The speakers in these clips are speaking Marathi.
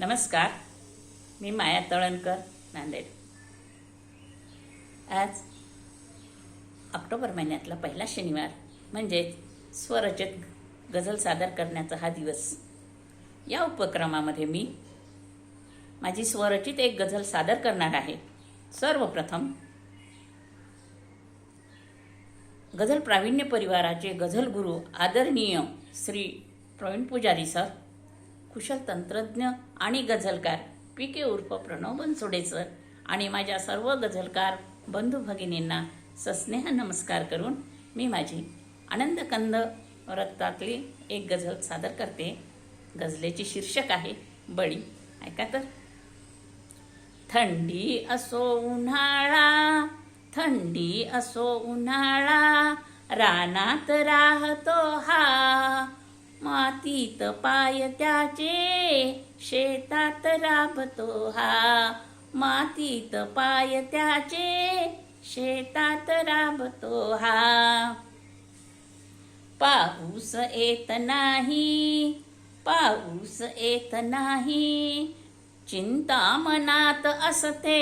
नमस्कार मी माया तळणकर नांदेड. आज ऑक्टोबर महिन्यातला पहिला शनिवार म्हणजेच स्वरचित गझल सादर करण्याचा हा दिवस. या उपक्रमामध्ये मी माझी स्वरचित एक गझल सादर करणार आहे. सर्वप्रथम गझल प्रावीण्य परिवाराचे गझल गुरु आदरणीय श्री प्रवीण पुजारी सर कुशल तंत्रज्ञ आणि गझलकार पी के उर्फ प्रणव बनसोडे सर आणि माझ्या सर्व गझलकार बंधू भगिनींना सस्नेह नमस्कार करून मी माझी आनंदकंद रक्तातली एक गझल सादर करते. गझलेचे शीर्षक आहे बळी. ऐका तर. थंडी असो उन्हाळा थंडी असो उन्हाळा रानात राहतो हा मातीत पाय त्याचे शेतात राबतो हा. मातीत पाय त्याचे शेतात राबतो हा. पाऊस येत नाही पाऊस येत नाही. चिंता मनात असते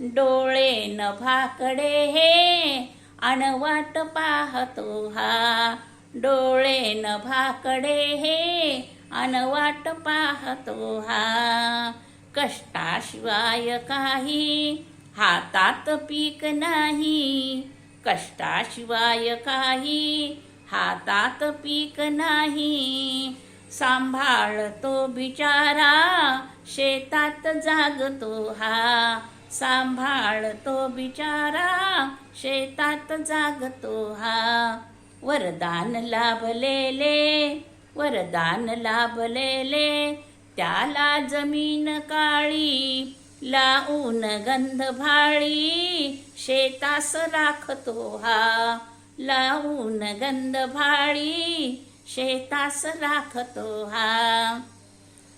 डोळे नभाकडे हे अनवाट पाहतो हा. डोळे न भाकडे हे अनवाट पाहतो हा. कष्टाशिवाय काही हातात पीक नाही. कष्टाशिवाय काही हातात पीक नाही. सांभाळतो बिचारा शेतात जागतो हा. सांभाळतो बिचारा शेतात जागतो हा. वरदान लाभलेले वरदान लाभलेले. त्याला जमीन काळी लावून गंध भाळी. शेतास राखतो हा लावून गंध भाळी. शेतास राखतो हा.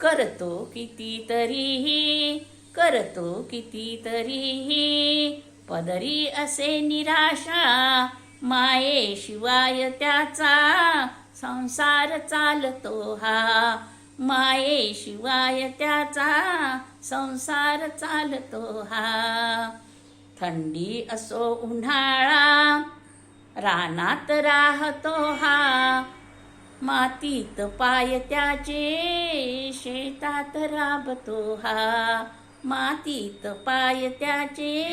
करतो कितीतरीही करतो कितीतरीही पदरी असे निराशा मायेशिवाय त्याचा संसार चालतो हा. मायेशिवाय त्याचा संसार चालतो हा. थंडी असो उन्हाळा रानात राहतो हा. मातीत पाय त्याचे शेतात राबतो हा. मातीत पाय त्याचे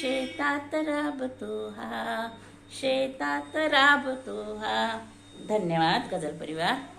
शेतात राबतो हा. शेतात राबतो हा. धन्यवाद गजल परिवार.